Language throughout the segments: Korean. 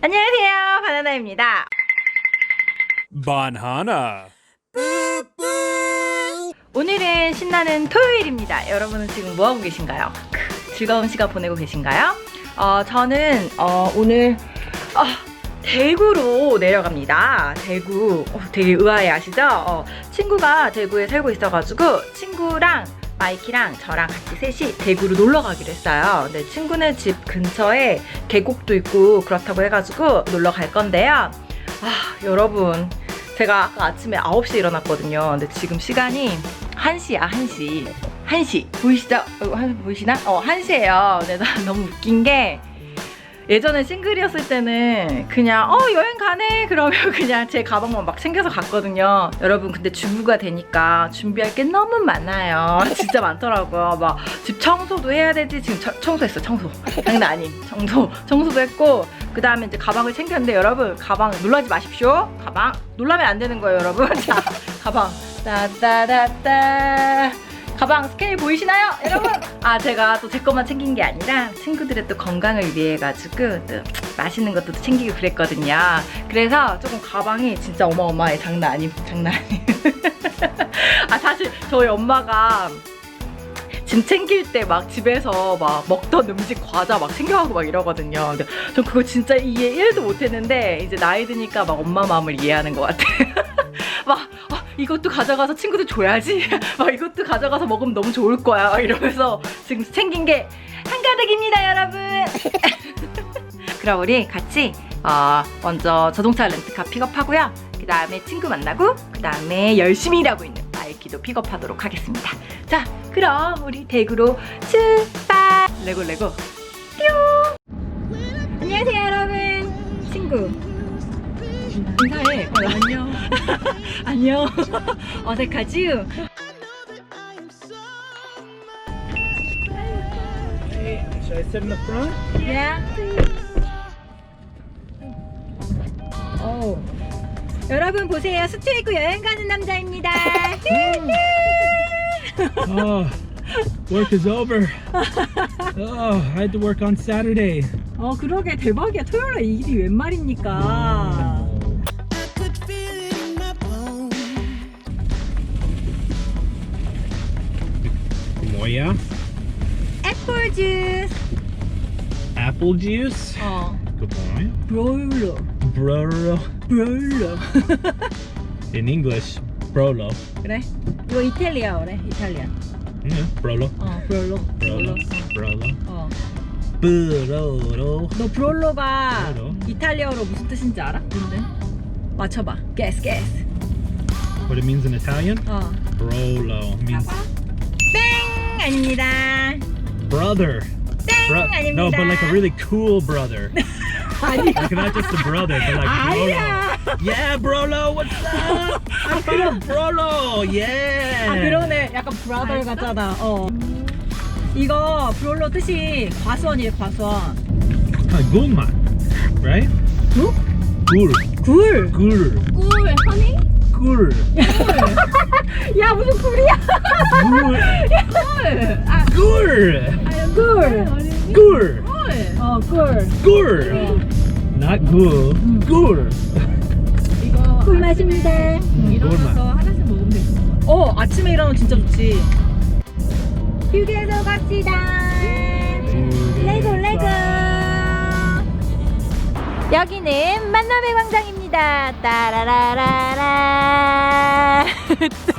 안녕하세요. 바나나입니다. Banhana. 오늘은 신나는 토요일입니다. 여러분은 지금 뭐 하고 계신가요? 크, 즐거운 시간 보내고 계신가요? 어, 저는 어, 오늘 어, 대구로 내려갑니다. 대구 어, 되게 의아해 아시죠? 어, 친구가 대구에 살고 있어가지고 친구랑 마이키랑 저랑 같이 셋이 대구로 놀러 가기로 했어요. 근데 친구는 집 근처에 계곡도 있고 그렇다고 해가지고 놀러 갈 건데요. 아, 여러분. 제가 아까 아침에 9시에 일어났거든요. 근데 지금 시간이 1시야, 1시. 1시. 보이시죠? 어, 한- 보이시나? 어, 1시예요. 근데 나 너무 웃긴 게 예전에 싱글이었을 때는 그냥 어 여행 가네. 그러면 그냥 제 가방만 막 챙겨서 갔거든요. 여러분 근데 주부가 되니까 준비할 게 너무 많아요. 진짜 많더라고요. 막 집 청소도 해야 되지. 지금 처- 청소했어 청소. 장난 아님. 청소 청소도 했고 그 다음에 이제 가방을 챙겼는데 여러분 가방 놀라지 마십시오. 가방 놀라면 안 되는 거예요 여러분. 자 가방. 따따따따 가방 스케일 보이시나요? 여러분? 아 제가 또 제 것만 챙긴 게 아니라 친구들의 또 건강을 위해 가지고 또 맛있는 것도 또 챙기고 그랬거든요. 그래서 조금 가방이 진짜 어마어마해. 장난 아님 장난 아님 아 사실 저희 엄마가 짐 챙길 때 막 집에서 막 먹던 음식 과자 막 챙겨가고 막 이러거든요. 근데 전 그거 진짜 이해 1도 못했는데 이제 나이 드니까 막 엄마 마음을 이해하는 것 같아. 막 아, 이것도 가져가서 친구들 줘야지. 막 이것도 가져가서 먹으면 너무 좋을 거야. 막 이러면서 지금 챙긴 게 한가득입니다, 여러분. 그럼 우리 같이 어, 먼저 자동차 렌트카 픽업하고요. 그 다음에 친구 만나고 그 다음에 열심히 일하고 있는 마이키도 픽업하도록 하겠습니다. 자, 그럼 우리 대구로 출발! 레고 레고 뿅! 안녕하세요 여러분 친구 인사해 어, 안녕 안녕 어색하지? Should I sit in the front? Yeah. 오. 여러분 보세요 수트 입고 여행 가는 남자입니다 Oh, work is over. Oh, I had to work on Saturday. 어 그러게 대박이야 토요일에 이 일이 웬 말입니까 Moya. 애플 주스 Apple juice. 어 Good boy. 브롤러 Brolo. 브롤러 In English, Brolo. 그래 이거 이탈리아어래 이탈리아 Yeah, Brolo. 어 브롤러 Brolo. Brolo. 어. Brolo. 너 브롤로가 브롤로? 이탈리아어로 무슨 뜻인지 알아? 뭔데? 맞춰봐 게스 게스 What it means in Italian? 어 Brolo means 땡! 아닙니다 brother. 땡! Bro- 아닙니다 no, but like a really cool brother. 아니 Like not just a brother, but like Brolo. 아니야 Yeah, Brolo, what's up? I found Brolo, yeah. 아 그러네 약간 브라더 같잖아 어 이거 브롤로 뜻이 과수원이래 과수원 Uh, Gulma, right? 구? Gur, 굴 gur, 꿀 허니? Gur, 야 무슨 굴이야 gur, 꿀! 아, gur, 아 꿀! gur, 어 꿀. gur. Not gul, gur. 이거 꿀 맛입니다. 일어나서 하나씩 먹으면 되는 거 어, 아침에 일어나면 진짜 좋지. 휴게소 갑시다. 레고 레고. 여기는 만남의 광장입니다. 따라라라라.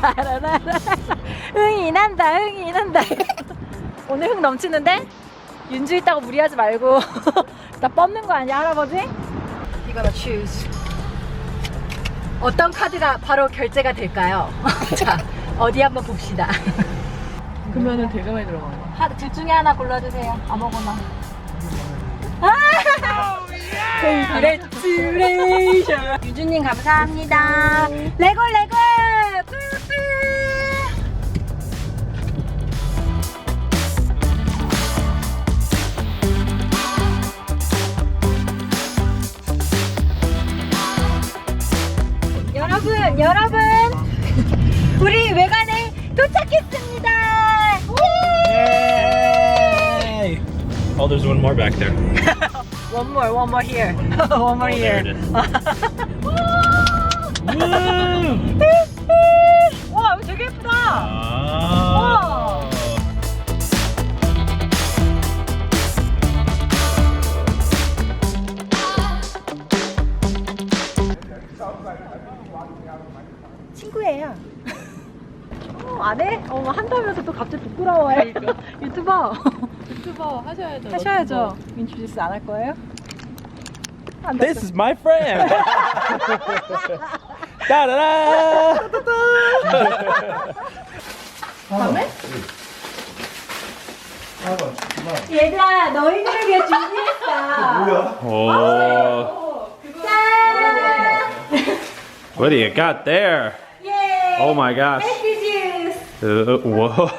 따라라라. 흥이 난다. 흥이 난다. 오늘 흥 넘치는데? 윤주 있다고 무리하지 말고 나 뻗는 거 아니야 할아버지? 이거나 choose. 어떤 카드가 바로 결제가 될까요? 자, 어디 한번 봅시다. 그러면은 되게 많이 들어가는 거야. 하, 둘 중에 하나 골라주세요. 아무거나. Congratulations. 유주님 감사합니다. 레고 레고. 뿌뿌. 여러분, 여러분, 우리 외관에 도착했습니다. 예! Oh, there's one more back there. One more, one more here. one more here. 와, 이거 되게 예쁘다. 와. 친구예요. 어, 안 해? 어, 한다면서 또 갑자기 부끄러워해. 유튜버 유튜버 하셔야죠. 하셔야죠. 인tro듀스 안 할 거예요? 안 This is my friend. da da da. 얘들아, 너희들을 위해 준비했어. Oh, what do you got there? 예. Oh my gosh. 주스. Uh, whoa.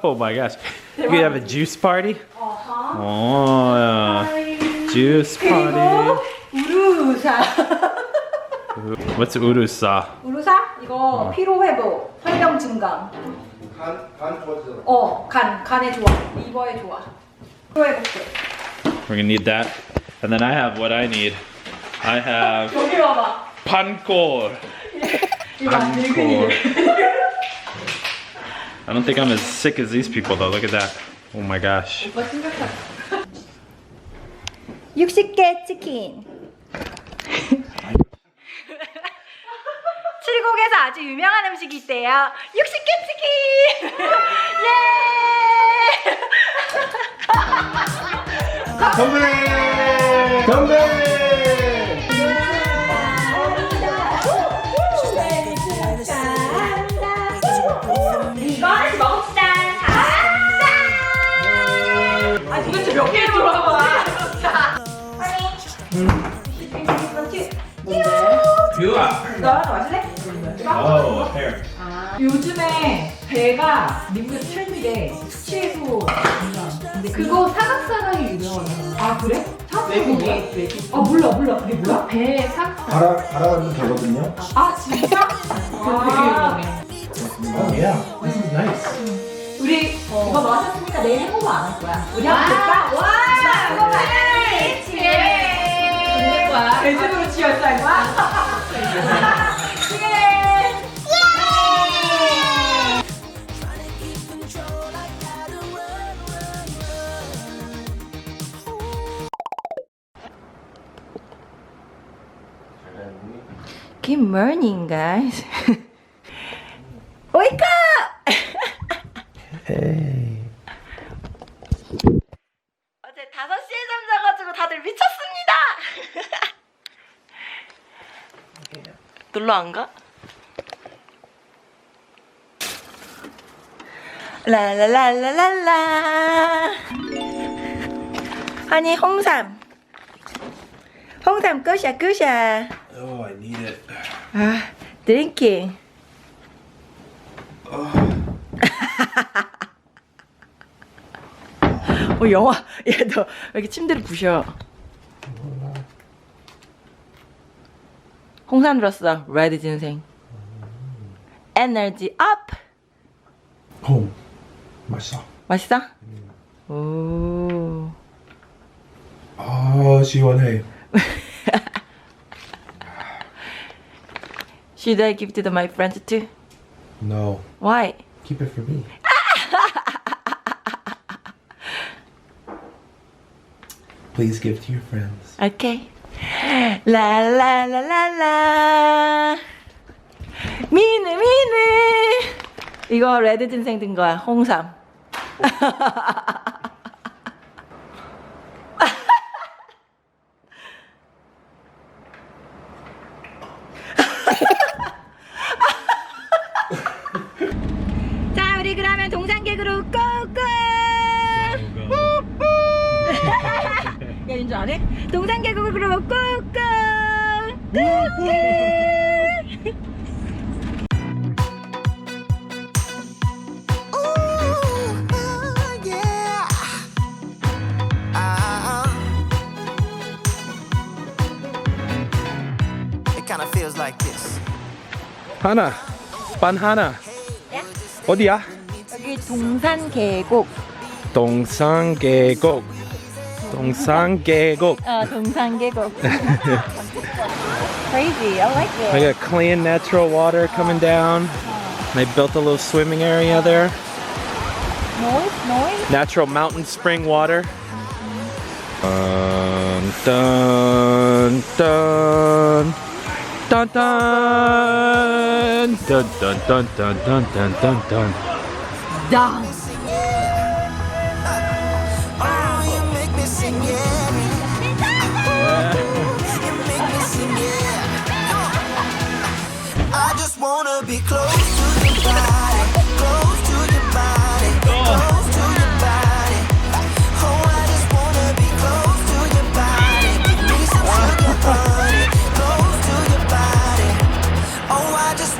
oh my gosh. You could have a juice party? Oh, yeah. juice 그리고 party. 우루사. What's urusa? 우루사? 이거 피로 회복, 활력 증강. 간, 간 좋아지잖아. 어, 간, 간에 좋아. 리버에 좋아. 피로 회복제. We're gonna need that. And then I have what I need. I have 여기 와봐. pancor. 이거 안 늙은이들. I don't think I'm as sick as these people though. Look at that. Oh my gosh. 60개 치킨. 칠곡에서 아주 유명한 음식이 있대요. 60개 치킨! 예! 건배! 건배! 몇 개를 물어봐. 자, 아니. 너 하나 마실래? Oh, here. 요즘에 배가 미국에서 트렌드래. 수치해소 근데 그거 사각사각이 유명하잖아. 아 그래? 외국에 아 몰라 몰라 그게 뭐야? 배 사각. 갈아, 갈아가면 되거든요. 아 진짜? 그거 되게 아, 유명해. Oh yeah, this is nice. 우리 이거 마셨으니까 내일 행복을 안할 거야. 우리 한번 볼까? 와! 이거 봐야지! 있는 거야. 대중으로 치열할 거야? Good morning, guys. Wake up! 어제 5시에 잠자가지고 다들 미쳤습니다! 놀러 안 가? 라라라라라라 아니 홍삼 홍삼 끝이야 끝이야 Oh, I need it. 아 드링킹 어 영화 얘너 왜 이렇게 침대를 부셔 홍삼 들었어 레드 진생 에너지 업 어, 맛있어. 맛있어? 오 아, 시원해. Should I give it to my friends too? No, Why? keep it for me. Please give to your friends. Okay. La la la la la. 미느 미느. 이거 레드 진생 든 거야. 홍삼. 안 해? 꾹꾹 꾹꾹 kind of feels like this. 하나, 반 하나. 어디야? 여기 동산 계곡 동상계곡. 동산 계곡. 어, 동산 계곡. Crazy. I like I it. got clean natural water coming down. They built a little swimming area there. Noise, noise. Natural mountain spring water. Dun dun dun dun dun dun dun dun dun dun dun dun dun. Dance.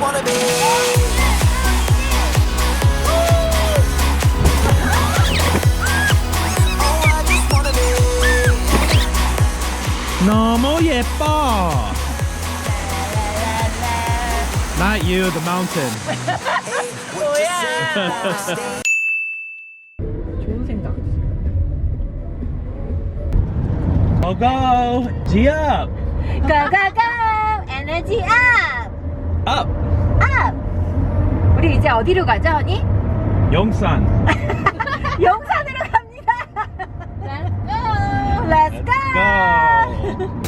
wanna be. Oh, I just wanna be. 너무 예뻐. Not you, the mountain. 좋은 생각. Go go. G up. Go, go, go! 에너지 업! up! 우리 이제 어디로 가죠, 언니? 영산. 영산으로 갑니다. Let's go! Let's go!